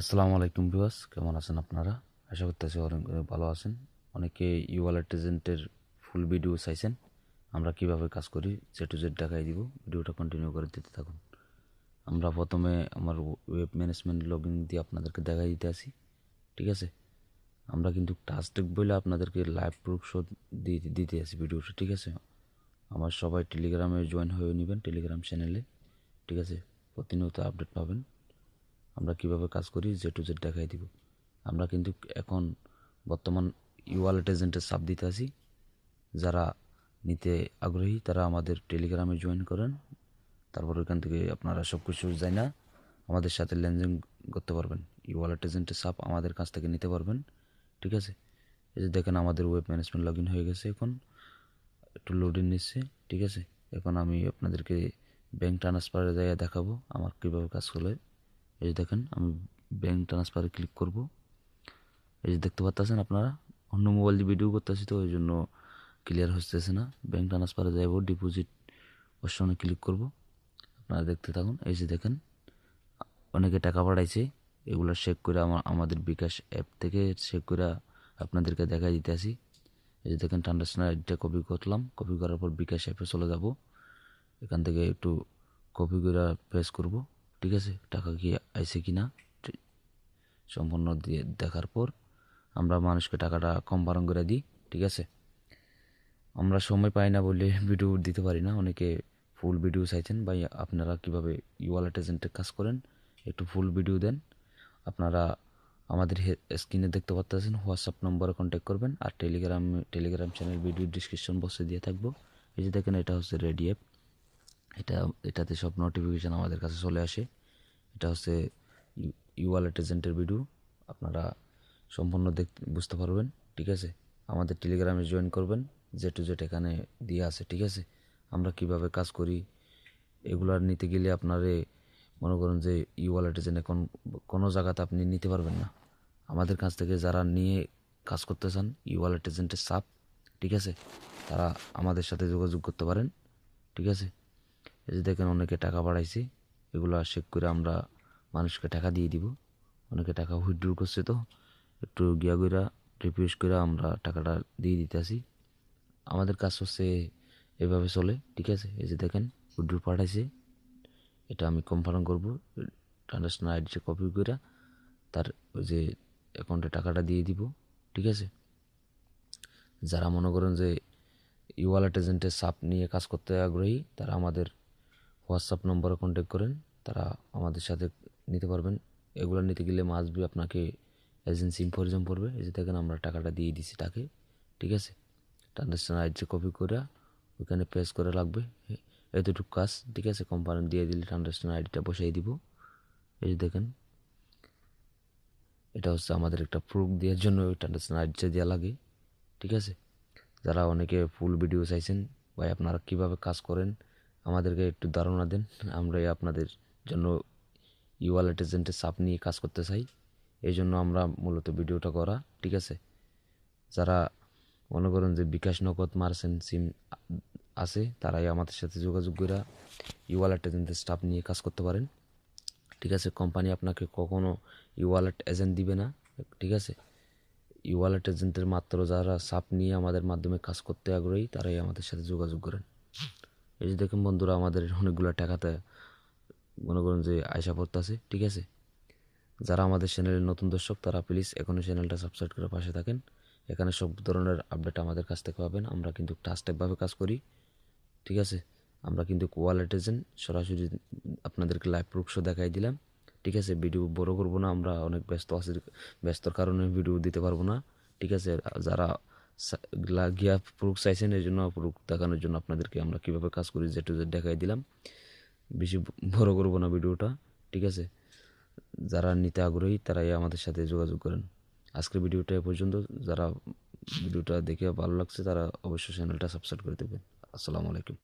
আসসালামু আলাইকুম বিওয়াস কেমন আছেন আপনারা? আশা করতেছি অনেক ভালো আছেন। অনেকে ই ওয়ালেট এজেন্টের ফুল ভিডিও চাইছেন। আমরা কীভাবে কাজ করি, জে টু জেড দেখাই দিব। ভিডিওটা কন্টিনিউ করে দিতে থাকুন। আমরা প্রথমে আমার ওয়েব ম্যানেজমেন্ট লগ ইন দিয়ে আপনাদেরকে দেখাই দিতে আসি, ঠিক আছে? আমরা কিন্তু টাস্টেক বলে আপনাদেরকে লাইভ প্রুফ শো দিয়ে দিতে আসি ভিডিওটা, ঠিক আছে? আমার সবাই টেলিগ্রামে জয়েন হয়ে নেবেন টেলিগ্রাম চ্যানেলে ঠিক আছে? প্রতিনিয়ত আপডেট পাবেন। আমরা কীভাবে কাজ করি জে টু জেড দেখাই দিব। আমরা কিন্তু এখন বর্তমান ইওয়ালেট এজেন্টের সাপ দিতে আসি যারা নিতে আগ্রহী, তারা আমাদের টেলিগ্রামে জয়েন করেন। তারপর ওইখান থেকে আপনারা সব কিছু যাই না আমাদের সাথে লেনদেন করতে পারবেন। ই ওয়ালেট এজেন্টের সাপ আমাদের কাছ থেকে নিতে পারবেন, ঠিক আছে? এই যে দেখেন আমাদের ওয়েব ম্যানেজমেন্ট লগ হয়ে গেছে এখন। একটু লোডিং নিচ্ছে, ঠিক আছে? এখন আমি আপনাদেরকে ব্যাঙ্ক ট্রান্সফারের জায়গায় দেখাবো, আমার কীভাবে কাজ করে এই যে দেখেন, আমি ব্যাঙ্ক ট্রান্সফারে ক্লিক করব। এই যে দেখতে পাচ্ছেন আপনারা, অন্য মোবাইল দিয়ে ভিডিও করতেছি তো, ওই জন্য ক্লিয়ার হচ্ছে না। ব্যাঙ্ক ট্রান্সফারে যাইব ডিপোজিট অপশনে ক্লিক করব। আপনারা দেখতে থাকুন, এই যে দেখেন, অনেকে টাকা পাঠাইছে, এগুলো চেক করে আমার আমাদের বিকাশ অ্যাপ থেকে চেক করে আপনাদেরকে দেখাই দিতে আসি এই যে দেখেন ট্রানজাকশন আইডিটা কপি করলাম কপি করার পর বিকাশ অ্যাপে চলে যাব। এখান থেকে একটু কপি করে প্রেস করব। ঠিক আছে? টাকা কি আইছে কি না সম্পূর্ণ দিয়ে দেখার পর আমরা মানুষকে টাকাটা কম বারণ করে দিই, ঠিক আছে? আমরা সময় পাই না বলে ভিডিও দিতে পারি না। অনেকে ফুল ভিডিও চাইছেন। বা আপনারা কীভাবে ইওয়ালেট এজেন্টের কাজ করেন? একটু ফুল ভিডিও দেন। আপনারা আমাদের স্ক্রিনে দেখতে পাচ্ছেন হোয়াটসঅ্যাপ নম্বরে কন্ট্যাক্ট করবেন। আর Telegram Telegram channel video description বক্সে দিয়ে থাকব। এই যে দেখেন, এটা হচ্ছে রেডি অ্যাপ এটা, এটাতে সব নোটিফিকেশান আমাদের কাছে চলে আসে। এটা হচ্ছে ইওয়ালেট এজেন্টের ভিডিও আপনারা সম্পূর্ণ দেখতে বুঝতে পারবেন, ঠিক আছে? আমাদের টেলিগ্রামে জয়েন করবেন। জে টু জেড এখানে দিয়ে আছে, ঠিক আছে? আমরা কীভাবে কাজ করি এগুলার নিতে গেলে আপনারে মনে করুন যে ই এজেন্ট এখন কোনো জায়গাতে আপনি নিতে পারবেন না। আমাদের কাছ থেকে যারা নিয়ে কাজ করতে চান ই এজেন্টের সাপ ঠিক আছে? তারা আমাদের সাথে যোগাযোগ করতে পারেন, ঠিক আছে? এই যে দেখেন অনেকে টাকা বাড়াইছে, এগুলো চেক করে আমরা মানুষকে টাকা দিয়ে দিব। অনেকে টাকা উইথড্র করছে তো, একটু গিয়া গইরা রিফিউজ করে আমরা টাকাটা দিয়ে দিতে আসি আমাদের কাজ হচ্ছে এভাবে চলে, ঠিক আছে? এই যে দেখেন উইথড্র পাঠাইছে। এটা আমি কনফার্ম করব ট্রানজাকশন আইডিটা কপি করে তার ওই যে অ্যাকাউন্টে টাকাটা দিয়ে দিব, ঠিক আছে? যারা মনে করেন যে ই ওয়ালেট এজেন্টের সাপ নিয়ে কাজ করতে আগ্রহী, তারা আমাদের হোয়াটসঅ্যাপ নম্বরে কন্ট্যাক্ট করেন, তারা আমাদের সাথে নিতে পারবেন। এগুলো নিতে গেলে মাসবি আপনাকে এজেন্সি ইনফরমেশন পড়বে যে দেখেন আমরা টাকাটা দিয়ে দিছি তাকে, ঠিক আছে? ট্রানজাকশন আইডি কপি করে ওইখানে প্রেস করে লাগবে এতটুকু কাজ, ঠিক আছে? কোম্পানি দিয়ে দিলে ট্রানজাকশন আইডিটা বসাই দিব। এই যে দেখেন, এটা হচ্ছে আমাদের একটা প্রুফ দেওয়ার জন্য ওই ট্রানজাকশন আইডিটা দেওয়া লাগে, ঠিক আছে? যারা অনেকে ফুল ভিডিও চাইছেন, ভাই আপনারা কীভাবে কাজ করেন আমাদেরকে একটু ধারণা দেন। আমরা আপনাদের জন্য ই ওয়ালেট এজেন্টের সাপ নিয়ে কাজ করতে চাই। এই জন্য আমরা মূলত ভিডিওটা করা, ঠিক আছে? যারা মনে করেন যে বিকাশ নগদ মার্সেন্ট সিম আছে, তারাই আমাদের সাথে যোগাযোগ করে ই ওয়ালেট এজেন্টের স্টাফ নিয়ে কাজ করতে পারেন। ঠিক আছে? কোম্পানি আপনাকে কখনো ই ওয়ালেট এজেন্ট দিবে না, ঠিক আছে? ই ওয়ালেট এজেন্টের মাত্র যারা সাপ নিয়ে আমাদের মাধ্যমে কাজ করতে আগ্রহী, তারাই আমাদের সাথে যোগাযোগ করেন। এই যে দেখুন বন্ধুরা, আমাদের অনেকগুলো টাকাতে মনে করেন যে আয়সা পড়তেছে, ঠিক আছে? যারা আমাদের চ্যানেলের নতুন দর্শক, তারা প্লিজ এখনও চ্যানেলটা সাবস্ক্রাইব করে পাশে থাকেন। এখানে সব ধরনের আপডেট আমাদের কাছ থেকে পাবেন। আমরা কিন্তু টাস্টেপভাবে কাজ করি, ঠিক আছে? আমরা কিন্তু ওয়ালেট এজেন্ট সরাসরি আপনাদেরকে লাইভ প্রুফ শো দেখাই দিলাম, ঠিক আছে? ভিডিও বড় করব না, আমরা অনেক ব্যস্ত আছি, ব্যস্তর কারণে ভিডিও দিতে পারব না, ঠিক আছে? যারা গিয়া প্রুক চাইছেন এই জন্য প্রুক দেখানোর জন্য আপনাদেরকে আমরা কীভাবে কাজ করি যে টু জেড দেখাই দিলাম। বেশি বড় করব না ভিডিওটা, ঠিক আছে? যারা নিতে আগ্রহী, তারাই আমাদের সাথে যোগাযোগ করেন। আজকের ভিডিওটা এ পর্যন্ত। যারা ভিডিওটা দেখে ভালো লাগছে, তারা অবশ্যই চ্যানেলটা সাবস্ক্রাইব করে দেবেন। আসসালামু আলাইকুম।